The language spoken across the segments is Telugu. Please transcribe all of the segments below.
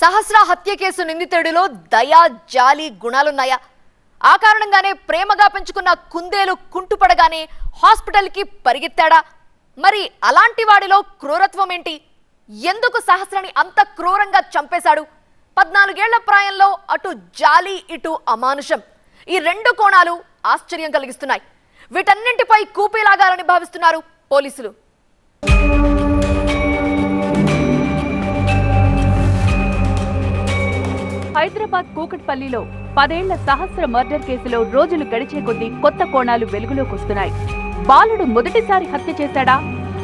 సహస్ర హత్య కేసు నిందితుడిలో దయా జాలి గుణాలున్నాయా? ఆ కారణంగానే ప్రేమగా పెంచుకున్న కుందేలు కుంటుపడగానే హాస్పిటల్కి పరిగెత్తాడా? మరి అలాంటి వాడిలో క్రూరత్వం ఏంటి? ఎందుకు సహస్రని అంత క్రూరంగా చంపేశాడు? పద్నాలుగేళ్ళ ప్రాయంలో అటు జాలి ఇటు అమానుషం. ఈ రెండు కోణాలు ఆశ్చర్యం కలిగిస్తున్నాయి. వీటన్నింటిపై కూపీలాగాలని భావిస్తున్నారు పోలీసులు. హైదరాబాద్ కూకట్పల్లిలో పదేళ్ళ సహస్ర మర్డర్ కేసులో రోజులు గడిచే కొద్దీ కొత్త కోణాలు వెలుగులోకి వస్తున్నాయి. బాలుడు మొదటిసారి హత్య చేశాడా?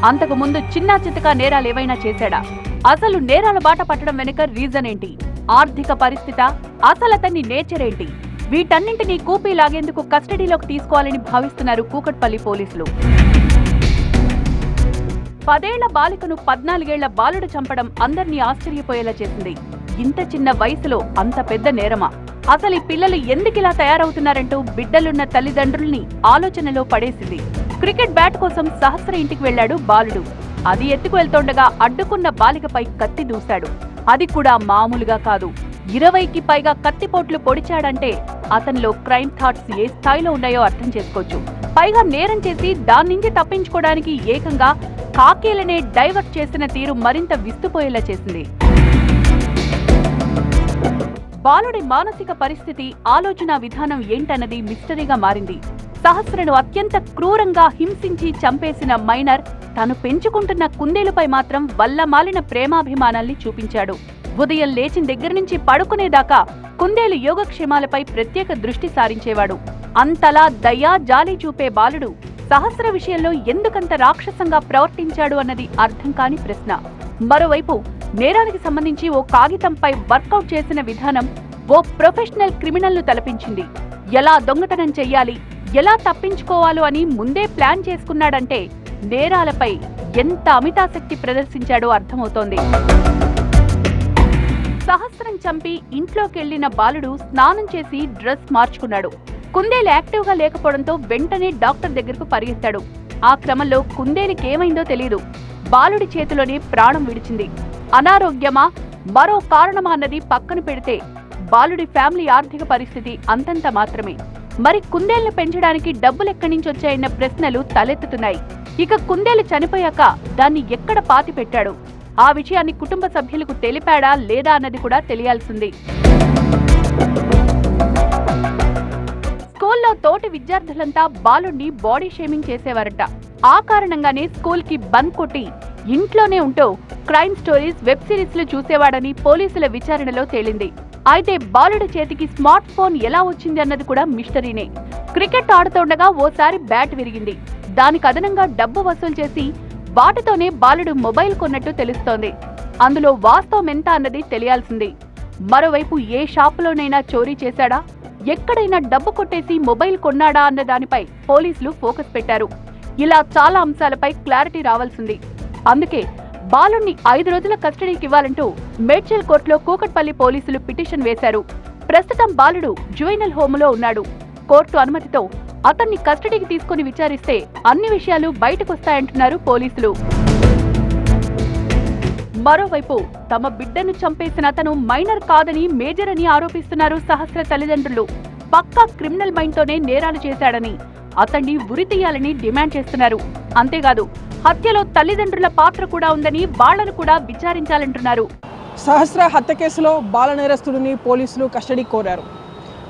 అంతకు ముందు చిన్నా చితకా నేరాలేవైనా చేశాడా? అసలు నేరాల బాట పట్టడం వెనుక రీజన్ ఏంటి? ఆర్థిక పరిస్థిత? అసలు అతన్ని నేచర్ ఏంటి? వీటన్నింటినీ కూపీ లాగేందుకు కస్టడీలోకి తీసుకోవాలని భావిస్తున్నారు కూకట్పల్లి పోలీసులు. పదేళ్ళ బాలికను పద్నాలుగేళ్ళ బాలుడు చంపడం అందర్నీ ఆశ్చర్యపోయేలా చేసింది. ఇంత చిన్న వయసులో అంత పెద్ద నేరమా? అసలు ఈ పిల్లలు ఎందుకిలా తయారవుతున్నారంటూ బిడ్డలున్న తల్లిదండ్రుల్ని ఆలోచనలో పడేసింది. క్రికెట్ బ్యాట్ కోసం సహస్ర ఇంటికి వెళ్ళాడు బాలుడు. అది ఎత్తుకు వెళ్తుండగా అడ్డుకున్న బాలికపై కత్తి దూశాడు. అది కూడా మామూలుగా కాదు. ఇరవైకి పైగా కత్తిపోట్లు పొడిచాడంటే అతనిలో క్రైమ్ థాట్స్ ఏ స్థాయిలో ఉన్నాయో అర్థం చేసుకోవచ్చు. పైగా నేరం చేసి దాని నుంచి తప్పించుకోవడానికి ఏకంగా కాకేలనే డైవర్ట్ చేసిన తీరు మరింత విస్తుపోయేలా చేసింది. బాలుడి మానసిక పరిస్థితి ఆలోచన విధానం ఏంటన్నది మిస్టరీగా మారింది. సహస్రను అత్యంత క్రూరంగా హింసించి చంపేసిన మైనర్ తను పెంచుకుంటున్న కుందేలుపై మాత్రం వల్లమాలిన ప్రేమాభిమానాల్ని చూపించాడు. ఉదయం లేచిన దగ్గర నుంచి పడుకునేదాకా కుందేలు యోగక్షేమాలపై ప్రత్యేక దృష్టి సారించేవాడు. అంతలా దయా జాలి చూపే బాలుడు సహస్ర విషయంలో ఎందుకంత రాక్షసంగా ప్రవర్తించాడు అన్నది అర్థం కాని ప్రశ్న. మరోవైపు నేరానికి సంబంధించి ఓ కాగితంపై వర్కౌట్ చేసిన విధానం ఓ ప్రొఫెషనల్ క్రిమినల్ను తలపించింది. ఎలా దొంగతనం చెయ్యాలి ఎలా తప్పించుకోవాలో అని ముందే ప్లాన్ చేసుకున్నాడంటే నేరాలపై ఎంత అమితాసక్తి ప్రదర్శించాడో అర్థమవుతోంది. సహస్రం చంపి ఇంట్లోకెళ్ళిన బాలుడు స్నానం చేసి డ్రెస్ మార్చుకున్నాడు. కుందేలు యాక్టివ్గా లేకపోవడంతో వెంటనే డాక్టర్ దగ్గరకు పరిగెత్తాడు. ఆ క్రమంలో కుందేలుకేమైందో తెలియదు బాలుడి చేతిలోనే ప్రాణం విడిచింది. అనారోగ్యమా? మరో కారణమా అన్నది పక్కన పెడితే బాలుడి ఫ్యామిలీ ఆర్థిక పరిస్థితి అంతంత మాత్రమే. మరి కుందేళ్ళు పెంచడానికి డబ్బులు ఎక్కడి నుంచి వచ్చాయన్న ప్రశ్నలు తలెత్తుతున్నాయి. ఇక కుందేలు చనిపోయాక దాన్ని ఎక్కడ పాతి పెట్టాడు? ఆ విషయాన్ని కుటుంబ సభ్యులకు తెలిపాడా లేదా అన్నది కూడా తెలియాల్సింది. స్కూల్లో తోటి విద్యార్థులంతా బాలుణ్ణి బాడీ షేమింగ్ చేసేవారట. ఆ కారణంగానే స్కూల్కి బంద్ కొట్టి ఇంట్లోనే ఉంటూ క్రైమ్ స్టోరీస్ వెబ్ సిరీస్లు చూసేవాడని పోలీసుల విచారణలో తేలింది. అయితే బాలుడి చేతికి స్మార్ట్ ఫోన్ ఎలా వచ్చింది అన్నది కూడా మిస్టరీనే. క్రికెట్ ఆడుతుండగా ఓసారి బ్యాట్ విరిగింది. దానికి అదనంగా డబ్బు వసూలు చేసి వాటితోనే బాలుడు మొబైల్ కొన్నట్టు తెలుస్తోంది. అందులో వాస్తవం ఎంత అన్నది తెలియాల్సింది. మరోవైపు ఏ షాపులోనైనా చోరీ చేశాడా? ఎక్కడైనా డబ్బు కొట్టేసి మొబైల్ కొన్నాడా అన్న దానిపై పోలీసులు ఫోకస్ పెట్టారు. ఇలా చాలా అంశాలపై క్లారిటీ రావాల్సింది. అందుకే బాలుణ్ణి ఐదు రోజుల కస్టడీకి ఇవ్వాలంటూ మేడ్చల్ కోర్టులో కూకట్పల్లి పోలీసులు పిటిషన్ వేశారు. ప్రస్తుతం బాలుడు జువైనల్ హోములో ఉన్నాడు. కోర్టు అనుమతితో అతన్ని కస్టడీకి తీసుకుని విచారిస్తే అన్ని విషయాలు బయటకొస్తాయంటున్నారు పోలీసులు. మరోవైపు తమ బిడ్డను చంపేసిన అతను మైనర్ కాదని మేజర్ అని ఆరోపిస్తున్నారు సహస్ర తల్లిదండ్రులు. పక్కా క్రిమినల్ మైండ్తోనే నేరాలు చేశాడని అతన్ని ఉరి తీయాలని డిమాండ్ చేస్తున్నారు. అంతేకాదు హత్యలో తల్లిదండ్రుల పాత్ర కూడా ఉందని వాళ్ళను కూడా విచారించాలంటున్నారు. సహస్ర హత్య కేసులో బాల నేరస్తుడిని పోలీసులు కస్టడీ కోరారు.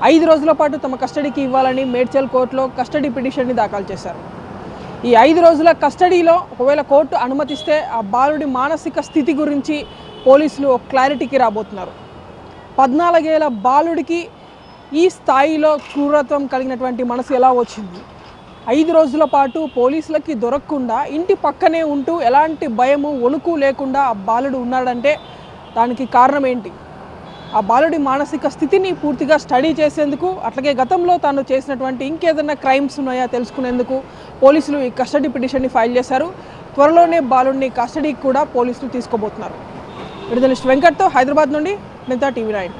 ఐదు రోజుల పాటు తమ కస్టడీకి ఇవ్వాలని మేడ్చల్ కోర్టులో కస్టడీ పిటిషన్ని దాఖలు చేశారు. ఈ ఐదు రోజుల కస్టడీలో ఒకవేళ కోర్టు అనుమతిస్తే ఆ బాలుడి మానసిక స్థితి గురించి పోలీసులు క్లారిటీకి రాబోతున్నారు. పద్నాలుగేళ్ళ బాలుడికి ఈ స్థాయిలో క్రూరత్వం కలిగినటువంటి మనసు ఎలా వచ్చింది? ఐదు రోజుల పాటు పోలీసులకి దొరకకుండా ఇంటి పక్కనే ఉంటూ ఎలాంటి భయము వణుకు లేకుండా ఆ బాలుడు ఉన్నాడంటే దానికి కారణం ఏంటి? ఆ బాలుడి మానసిక స్థితిని పూర్తిగా స్టడీ చేసేందుకు అట్లాగే గతంలో తాను చేసినటువంటి ఇంకేదైనా క్రైమ్స్ ఉన్నాయా తెలుసుకునేందుకు పోలీసులు ఈ కస్టడీ పిటిషన్ని ఫైల్ చేశారు. త్వరలోనే బాలుడిని కస్టడీకి కూడా పోలీసులు తీసుకోబోతున్నారు. విడుదల వెంకట్తో హైదరాబాద్ నుండి మిగతా టీవీ నైన్.